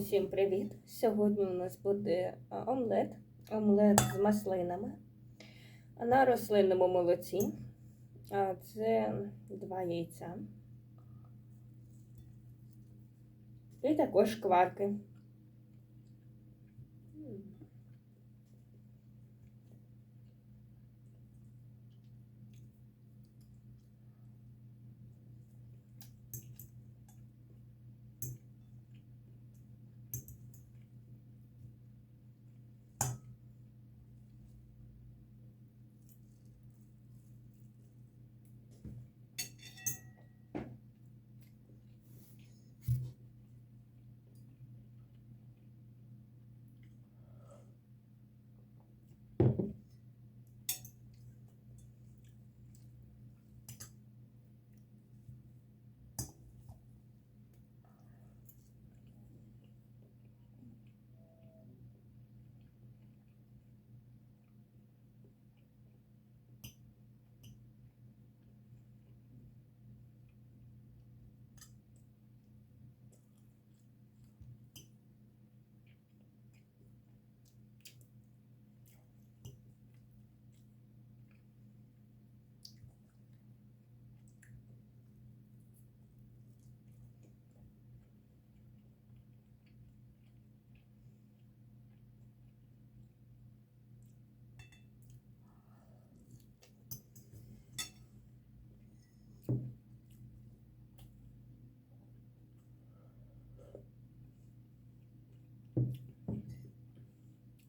Всім привіт! Сьогодні у нас буде омлет. Омлет з маслинами на рослинному молоці. Це два яйця. І також шкварки.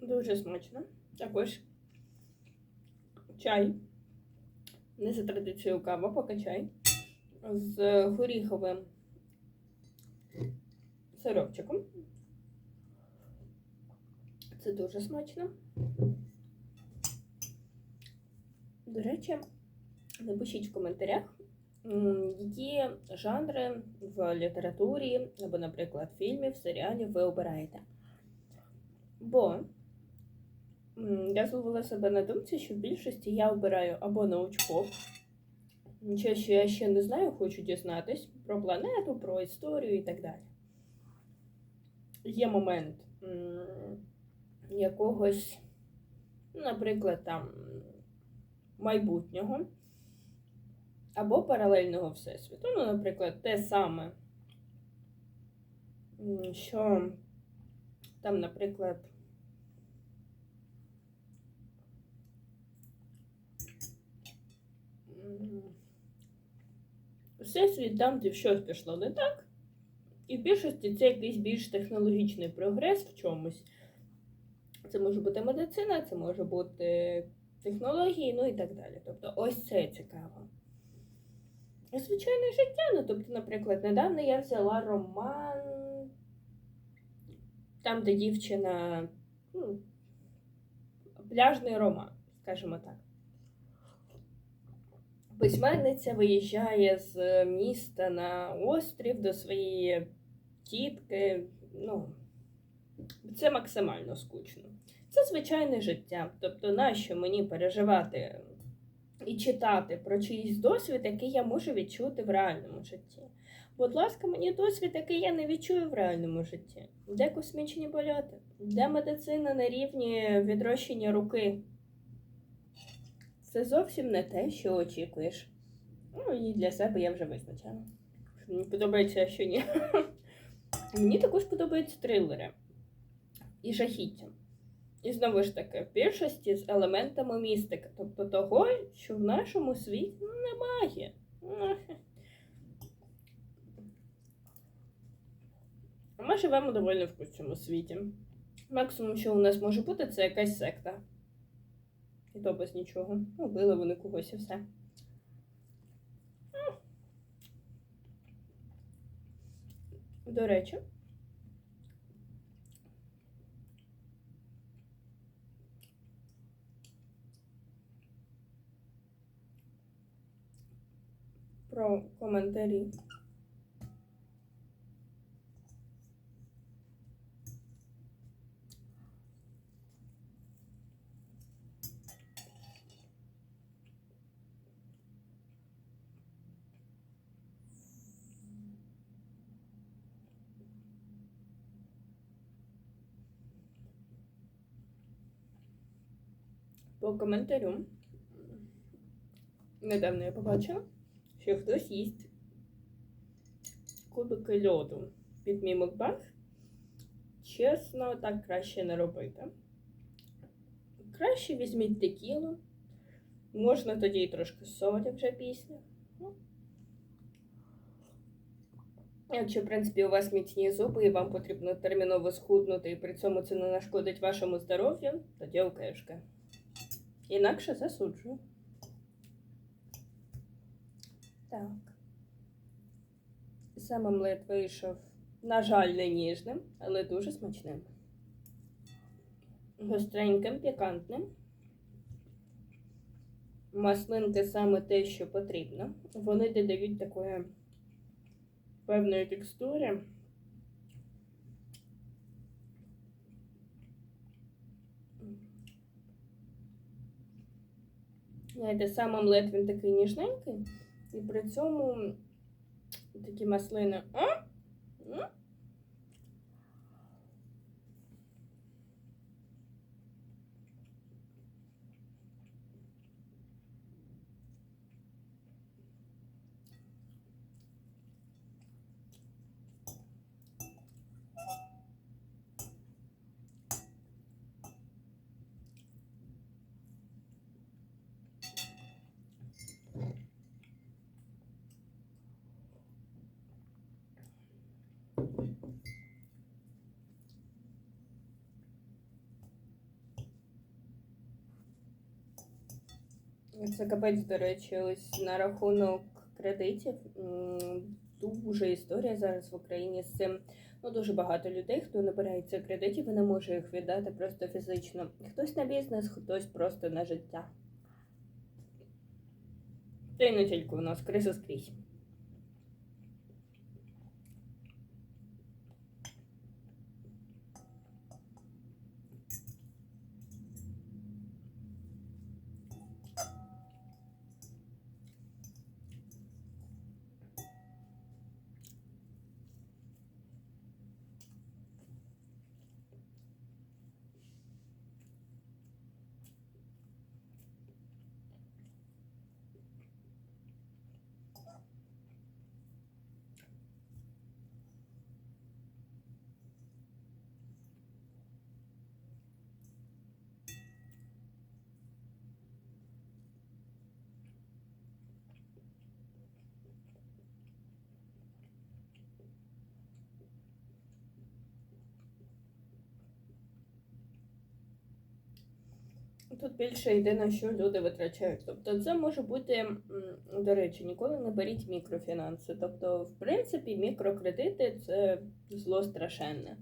Дуже смачно. Також чай. Не за традицією кава, поки чай. З горіховим сиропчиком. Це дуже смачно. До речі, напишіть в коментарях, які жанри в літературі або, наприклад, фільмів, серіалів ви обираєте. Бо я зловила себе на думці, що в більшості я обираю або научпоп, нічого, що я ще не знаю, хочу дізнатись про планету, про історію і так далі. Є момент якогось, наприклад, там майбутнього або паралельного всесвіту. Ну, наприклад, те саме, що там, наприклад, всесвіт там, де щось пішло не так. І в більшості це якийсь більш технологічний прогрес в чомусь. Це може бути медицина, це може бути технології, ну і так далі. Тобто, ось це цікаво. Звичайне життя, ну тобто, наприклад, недавно я взяла роман, там, де дівчина, ну, пляжний роман, скажімо так. Письменниця виїжджає з міста на острів до своєї тітки. Ну, це максимально скучно. Це звичайне життя. Тобто, нащо мені переживати і читати про чийсь досвід, який я можу відчути в реальному житті? Будь ласка, мені досвід, який я не відчую в реальному житті. Де космічні польоти? Де медицина на рівні відрощення руки? Це зовсім не те, що очікуєш. Ну і для себе я вже визначила. Що мені подобається, а що ні. Мені також подобаються трилери і жахіття. І знову ж таки, в більшості з елементами містики, тобто того, що в нашому світі немає. Ми живемо доволі в кучому світі. Максимум, що у нас може бути, це якась секта. І то без нічого. Ну, вони когось і все. До речі. Про коментарі. По коментарю. Недавно я побачила, що хтось їсть кубики льоду під мій мукбанг. Чесно, так краще не робити. Краще візьміть текілу. Можна тоді і трошки солі вже після. Ну. Якщо, в принципі, у вас міцні зуби і вам потрібно терміново схуднути, і при цьому це не нашкодить вашому здоров'ю, тоді окешки. Інакше засуджую. Так. Сам омлет вийшов, на жаль, не ніжним, але дуже смачним. Гостреньким, пікантним. Маслинки саме те, що потрібно. Вони додають такої певної текстури. Знаєте, сам омлет він такий ніжненький, і при цьому такі маслини. А? Це капець, до речі, ось на рахунок кредитів. Дуже історія зараз в Україні з цим. Ну, дуже багато людей, хто набирається кредитів і не може їх віддати просто фізично. Хтось на бізнес, хтось просто на життя. Та й не тільки у нас криза скрізь. Тут більше йде на що люди витрачають. Тобто, це може бути, до речі, ніколи не беріть мікрофінанси. Тобто, в принципі, мікрокредити це зло страшенне.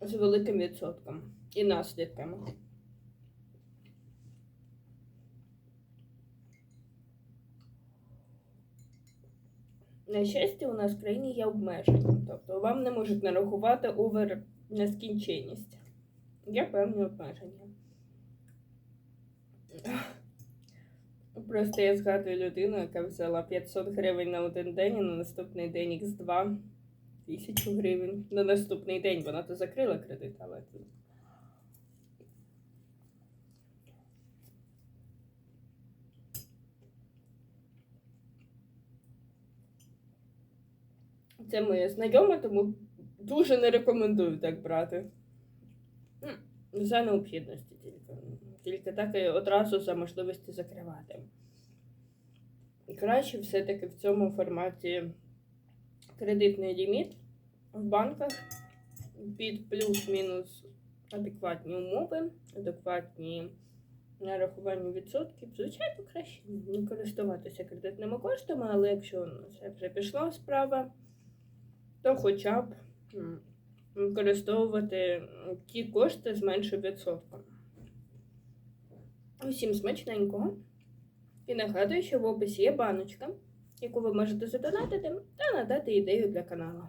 З великим відсотком і наслідками. На щастя, у нас в країні є обмеження. Тобто вам не можуть нарахувати овер нескінченність. Є певні обмеження. Просто я згадую людину, яка взяла 500 гривень на один день, і на наступний день Х2 1000 гривень. На наступний день вона то закрила кредит, але це- моя знайома, тому дуже не рекомендую так брати. За необхідності тільки. Тільки так і одразу за можливості закривати. Краще все-таки в цьому форматі кредитний ліміт в банках під плюс-мінус адекватні умови, адекватні нарахування відсотків. Звичайно, краще не користуватися кредитними коштами, але якщо ну, це вже пішла справа, то хоча б використовувати ті кошти з меншим відсотком. Усім смачненького. І нагадую, що в описі є баночка, яку ви можете задонатити та надати ідею для каналу.